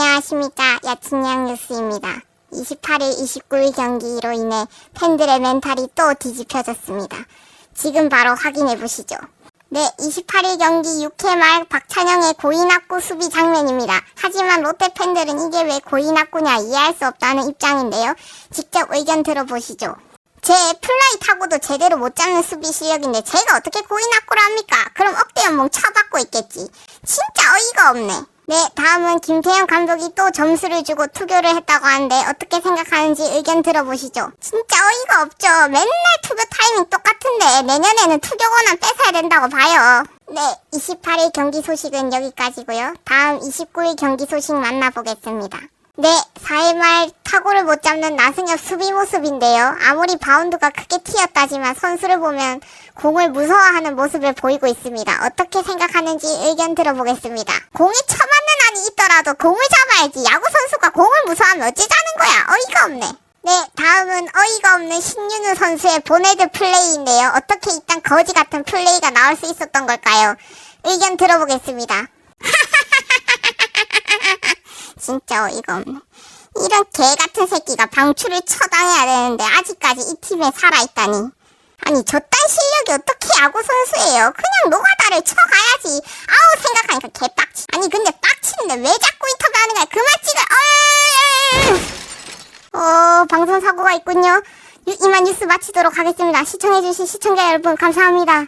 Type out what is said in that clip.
안녕하십니까. 야친양 뉴스입니다. 28일, 29일 경기로 인해 팬들의 멘탈이 또 뒤집혀졌습니다. 지금 바로 확인해 보시죠. 네, 28일 경기 6회 말 박찬영의 고인학구 수비 장면입니다. 하지만 롯데 팬들은 이게 왜 고인학구냐 이해할 수 없다는 입장인데요. 직접 의견 들어보시죠. 제 플라이 타고도 제대로 못 잡는 수비 실력인데 제가 어떻게 고인학구를 합니까? 그럼 억대 연봉 쳐받고 있겠지. 진짜 어이가 없네. 네, 다음은 김태형 감독이 또 점수를 주고 투교를 했다고 하는데 어떻게 생각하는지 의견 들어보시죠. 진짜 어이가 없죠. 맨날 투교 타이밍 똑같은데 내년에는 투교 권한 뺏어야 된다고 봐요. 네, 28일 경기 소식은 여기까지고요. 다음 29일 경기 소식 만나보겠습니다. 네, 4회 말 타구를 못 잡는 나승엽 수비 모습인데요. 아무리 바운드가 크게 튀었다지만 선수를 보면 공을 무서워하는 모습을 보이고 있습니다. 어떻게 생각하는지 의견 들어보겠습니다. 공이 쳐맞는 한이 있더라도 공을 잡아야지. 야구 선수가 공을 무서워하면 어찌자는 거야. 어이가 없네. 네, 다음은 어이가 없는 신윤우 선수의 보네드 플레이인데요. 어떻게 이딴 거지 같은 플레이가 나올 수 있었던 걸까요? 의견 들어보겠습니다. 진짜 어이가 없네. 이런 개 같은 새끼가 방출을 처당해야 되는데 아직까지 이 팀에 살아있다니. 아니 저딴 실력이 어떻게 야구 선수예요? 그냥 노가다를 쳐가야지. 아우 생각하니까 개빡치. 아니 근데 빡치는데 왜 자꾸 인터뷰하는 거야? 그만 찍어. 어 방송 사고가 있군요. 유- 이만 뉴스 마치도록 하겠습니다. 시청해주신 시청자 여러분 감사합니다.